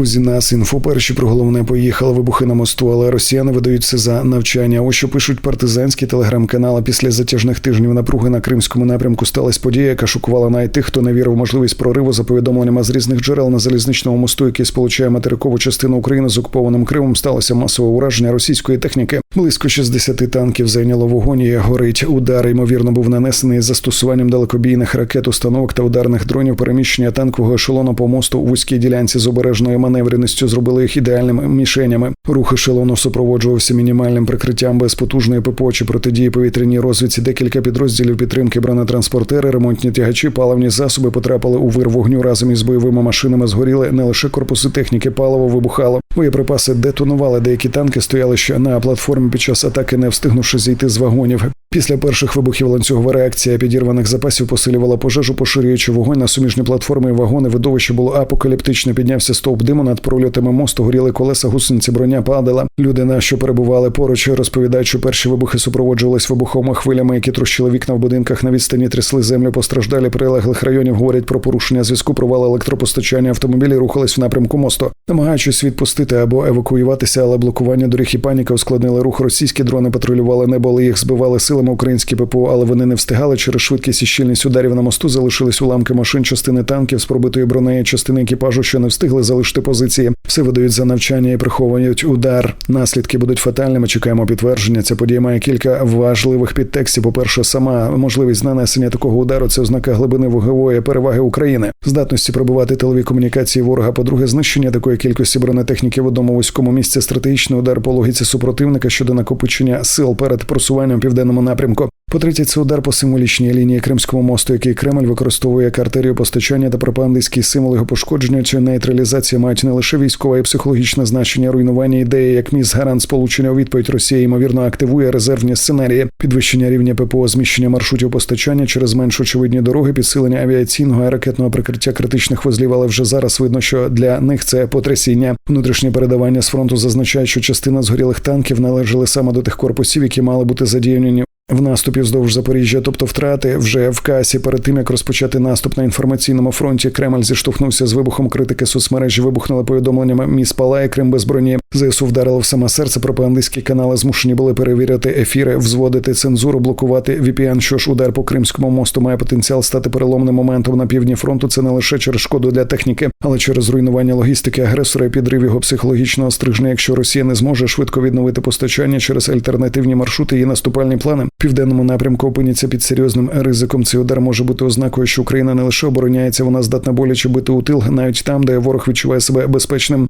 Друзі, нас інфо перші про головне поїхали вибухи на мосту, але росіяни видаються за навчання. Ось що пишуть партизанські телеграм-канали. Після затяжних тижнів напруги на кримському напрямку сталася подія, яка шокувала навіть тих, хто не вірив в можливість прориву за повідомленнями з різних джерел на залізничному мосту, який сполучає материкову частину України з окупованим Кримом. Сталося масове ураження російської техніки. Близько 60 танків зайняло вогонь і горить. Удар ймовірно був нанесений застосуванням далекобійних ракет, установок та ударних дронів. Переміщення танкового ешелону по мосту у вузькій ділянці з обережною маневреністю зробили їх ідеальними мішенями. Рух ешелону супроводжувався мінімальним прикриттям без потужної ППО чи протидії повітряній розвідці. Декілька підрозділів підтримки бронетранспортери, ремонтні тягачі, паливні засоби потрапили у вир вогню разом із бойовими машинами. Згоріли не лише корпуси техніки, паливо вибухало. Боєприпаси детонували. Деякі танки стояли ще на платформі під час атаки, не встигнувши зійти з вагонів. Після перших вибухів ланцюгова реакція підірваних запасів посилювала пожежу, поширюючи вогонь на суміжні платформи і вагони. Видовище було апокаліптичне. Піднявся стовп диму над прольотами мосту, горіли колеса, гусениці, броня падала. Люди, на що перебували поруч, розповідають, що перші вибухи супроводжувались вибуховими хвилями, які трощили вікна в будинках на відстані, трясли землю. Постраждалі прилеглих районів говорять про порушення зв'язку, провали електропостачання. Автомобілі рухались в напрямку мосту, намагаючись відпустити або евакуюватися, але блокування доріг і паніка ускладнили рух. Російські дрони патрулювали небо, але їх збивали сили силами українські ППО, але вони не встигали через швидкість і щільність ударів на мосту. Залишились уламки машин, частини танків з пробитої бронеї, частини екіпажу, що не встигли залишити позиції. Все видають за навчання і приховують удар. Наслідки будуть фатальними. Чекаємо підтвердження. Ця подія має кілька важливих підтекстів. По перше, сама можливість нанесення такого удару це ознака глибини вогневої переваги України, здатності пробувати тилові комунікації ворога. По-друге, знищення такої кількості бронетехніки в одному вузькому місці стратегічний удар по логіці супротивника щодо накопичення сил перед просуванням південному напрямку. По третє, це удар по символічній лінії Кримського мосту, який Кремль використовує як артерію постачання та пропагандистський символ його пошкодження чи нейтралізація мають не лише військове і психологічне значення руйнування ідеї, як міст гарант сполучення у відповідь Росія ймовірно активує резервні сценарії, підвищення рівня ППО, зміщення маршрутів постачання через менш очевидні дороги, підсилення авіаційного і ракетного прикриття критичних вузлів, але вже зараз видно, що для них це потрясіння. Внутрішнє передавання з фронту зазначає, що частина згорілих танків належали саме до тих корпусів, які мали бути задіяні в наступі вздовж Запоріжжя, тобто втрати вже в касі перед тим як розпочати наступ на інформаційному фронті, Кремль зіштовхнувся з вибухом критики соцмережі. Вибухнули повідомленнями міс палає Крим без броні. ЗСУ вдарило в саме серце. Пропагандистські канали змушені були перевіряти ефіри, взводити цензуру, блокувати VPN. Що ж удар по Кримському мосту має потенціал стати переломним моментом на півдні фронту. Це не лише через шкоду для техніки, але через руйнування логістики агресора і підрив його психологічного стрижня. Якщо Росія не зможе швидко відновити постачання через альтернативні маршрути і наступальні плани південному напрямку опиняться під серйозним ризиком. Цей удар може бути ознакою, що Україна не лише обороняється, вона здатна боляче бити у тил, навіть там, де ворог відчуває себе безпечним.